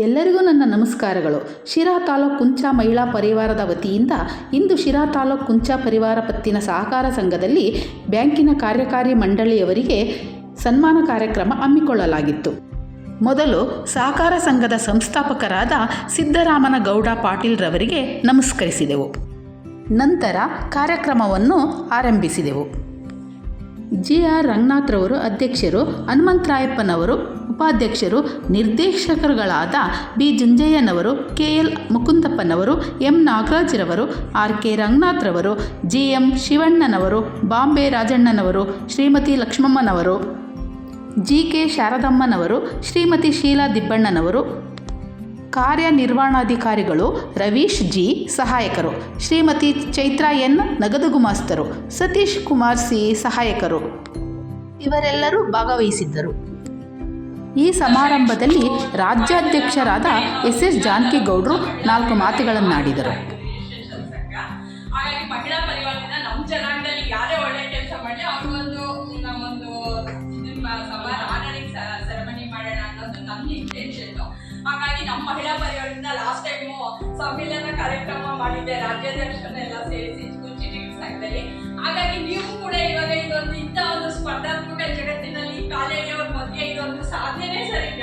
ಎಲ್ಲರಿಗೂ ನನ್ನ ನಮಸ್ಕಾರಗಳು. ಶಿರಾ ತಾಲೂಕು ಕುಂಚ ಮಹಿಳಾ ಪರಿವಾರದ ವತಿಯಿಂದ ಇಂದು ಶಿರಾ ತಾಲೂಕು ಕುಂಚ ಪರಿವಾರ ಪತ್ತಿನ ಸಹಕಾರ ಸಂಘದಲ್ಲಿ ಬ್ಯಾಂಕಿನ ಕಾರ್ಯಕಾರಿ ಮಂಡಳಿಯವರಿಗೆ ಸನ್ಮಾನ ಕಾರ್ಯಕ್ರಮ ಹಮ್ಮಿಕೊಳ್ಳಲಾಗಿತ್ತು. ಮೊದಲು ಸಹಕಾರ ಸಂಘದ ಸಂಸ್ಥಾಪಕರಾದ ಸಿದ್ದರಾಮನ ಗೌಡ ಪಾಟೀಲ್ರವರಿಗೆ ನಮಸ್ಕರಿಸಿದೆವು. ನಂತರ ಕಾರ್ಯಕ್ರಮವನ್ನು ಆರಂಭಿಸಿದೆವು. ಜಿ ಆರ್ ರಂಗನಾಥ್ರವರು ಅಧ್ಯಕ್ಷರು, ಹನುಮಂತರಾಯಪ್ಪನವರು ಉಪಾಧ್ಯಕ್ಷರು, ನಿರ್ದೇಶಕರುಗಳಾದ ಬಿ. ಜುಂಜಯ್ಯನವರು, ಕೆ. ಎಲ್. ಮುಕುಂದಪ್ಪನವರು, ಎಂ. ನಾಗರಾಜ್ರವರು, ಆರ್. ಕೆ. ರಂಗನಾಥ್ರವರು, ಜಿ. ಎಂ. ಶಿವಣ್ಣನವರು, ಬಾಂಬೆ ರಾಜಣ್ಣನವರು, ಶ್ರೀಮತಿ ಲಕ್ಷ್ಮಮ್ಮನವರು, ಜಿ. ಕೆ. ಶಾರದಮ್ಮನವರು, ಶ್ರೀಮತಿ ಶೀಲಾ ದಿಬ್ಬಣ್ಣನವರು, ಕಾರ್ಯನಿರ್ವಹಣಾಧಿಕಾರಿಗಳು, ರವೀಶ್ ಜಿ. ಸಹಾಯಕರು, ಶ್ರೀಮತಿ ಚೈತ್ರ ಎನ್. ನಗದು ಗುಮಾಸ್ತರು ಸತೀಶ್ ಕುಮಾರ್ ಸಿ. ಸಹಾಯಕರು. ಇವರೆಲ್ಲರೂ ಭಾಗವಹಿಸಿದ್ದರು. ಈ ಸಮಾರಂಭದಲ್ಲಿ ರಾಜ್ಯಾಧ್ಯಕ್ಷರಾದ ಎಸ್ ಎಸ್ ಜಾನಕಿಗೌಡರು ನಾಲ್ಕು ಮಾತುಗಳನ್ನಾಡಿದರು. ಹಾಗಾಗಿ ನಮ್ಮ ಮಹಿಳಾ ಪರಿವಾರದಿಂದ ಲಾಸ್ಟ್ ಟೈಮು ಕಾರ್ಯಕ್ರಮ ಮಾಡಿದ್ದೆ, ರಾಜ್ಯಾಧ್ಯಕ್ಷರನ್ನೆಲ್ಲ ಸೇರಿಸಿ ಹಾಗಾಗಿ ನೀವು ಕೂಡ ಇವಾಗ ಇದೊಂದು ಇಂಥ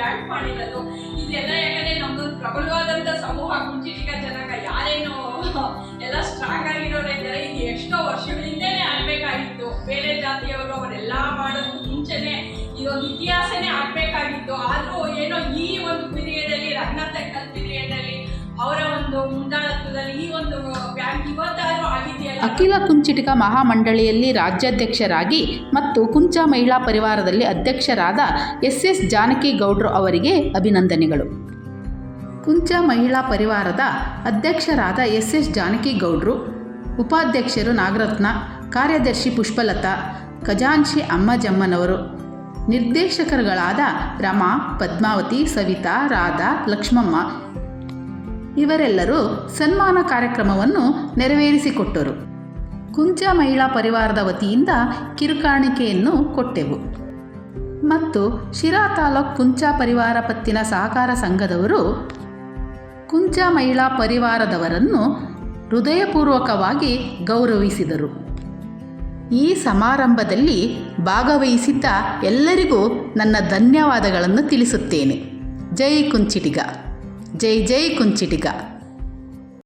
ಬ್ಯಾಂಕ್ ಮಾಡಿರೋದು. ಇದೆಲ್ಲ ಯಾಕಂದ್ರೆ ನಮ್ದು ಪ್ರಬಲವಾದಂತ ಸಮೂಹ ಕುಂಚಿಟಿಕ ಜನಾಂಗ ಯಾರೇನು ಎಲ್ಲ ಸ್ಟ್ರಾಂಗ್ ಆಗಿರೋರು ಇದ್ದಾರೆ. ಇದು ಎಷ್ಟೋ ವರ್ಷಗಳಿಂದನೇ ಆಗ್ಬೇಕಾಗಿತ್ತು. ಬೇರೆ ಜಾತಿಯವರು ಅವರೆಲ್ಲ ಮಾಡೋದು ಮುಂಚೆನೆ ಇದೊಂದು ಇತಿಹಾಸನೇ ಆಗ್ಬೇಕಾಗಿತ್ತು. ಆದ್ರೂ ಏನೋ ಈ ಒಂದು ಪಿರಿಯಡಲ್ಲಿ ಪೀರಿಯಡ್ ಪಿರಿಯಡಲ್ಲಿ ಅವರ ಒಂದು ಮುಂದಾಳತ್ವದಲ್ಲಿ ಅಖಿಲ ಕುಂಚಿಟಿಕ ಮಹಾಮಂಡಳಿಯಲ್ಲಿ ರಾಜ್ಯಾಧ್ಯಕ್ಷರಾಗಿ ಮತ್ತು ಕುಂಚ ಮಹಿಳಾ ಪರಿವಾರದಲ್ಲಿ ಅಧ್ಯಕ್ಷರಾದ ಎಸ್ ಎಸ್ ಜಾನಕಿ ಗೌಡ್ರು ಅವರಿಗೆ ಅಭಿನಂದನೆಗಳು. ಕುಂಚ ಮಹಿಳಾ ಪರಿವಾರದ ಅಧ್ಯಕ್ಷರಾದ ಎಸ್ ಎಸ್ ಜಾನಕಿ ಗೌಡ್ರು, ಉಪಾಧ್ಯಕ್ಷರು ನಾಗರತ್ನ, ಕಾರ್ಯದರ್ಶಿ ಪುಷ್ಪಲತಾ ಖಜಾನ್ಶಿ ಅಮ್ಮಜಮ್ಮನವರು, ನಿರ್ದೇಶಕರುಗಳಾದ ರಮಾ, ಪದ್ಮಾವತಿ, ಸವಿತಾ, ರಾಧಾ, ಲಕ್ಷ್ಮಮ್ಮ ಇವರೆಲ್ಲರೂ ಸನ್ಮಾನ ಕಾರ್ಯಕ್ರಮವನ್ನು ನೆರವೇರಿಸಿಕೊಟ್ಟರು. ಕುಂಚ ಮಹಿಳಾ ಪರಿವಾರದ ವತಿಯಿಂದ ಕಿರುಕಾಣಿಕೆಯನ್ನು ಕೊಟ್ಟೆವು. ಮತ್ತು ಶಿರಾ ತಾಲೂಕ್ ಕುಂಚ ಪರಿವಾರ ಪತ್ತಿನ ಸಹಕಾರ ಸಂಘದವರು ಕುಂಚ ಮಹಿಳಾ ಪರಿವಾರದವರನ್ನು ಹೃದಯಪೂರ್ವಕವಾಗಿ ಗೌರವಿಸಿದರು. ಈ ಸಮಾರಂಭದಲ್ಲಿ ಭಾಗವಹಿಸಿದ್ದ ಎಲ್ಲರಿಗೂ ನನ್ನ ಧನ್ಯವಾದಗಳನ್ನು ತಿಳಿಸುತ್ತೇನೆ. ಜೈ ಕುಂಚಿಟಿಗ. ಜೈ ಜೈ ಕುಂಚಿಟಿಗ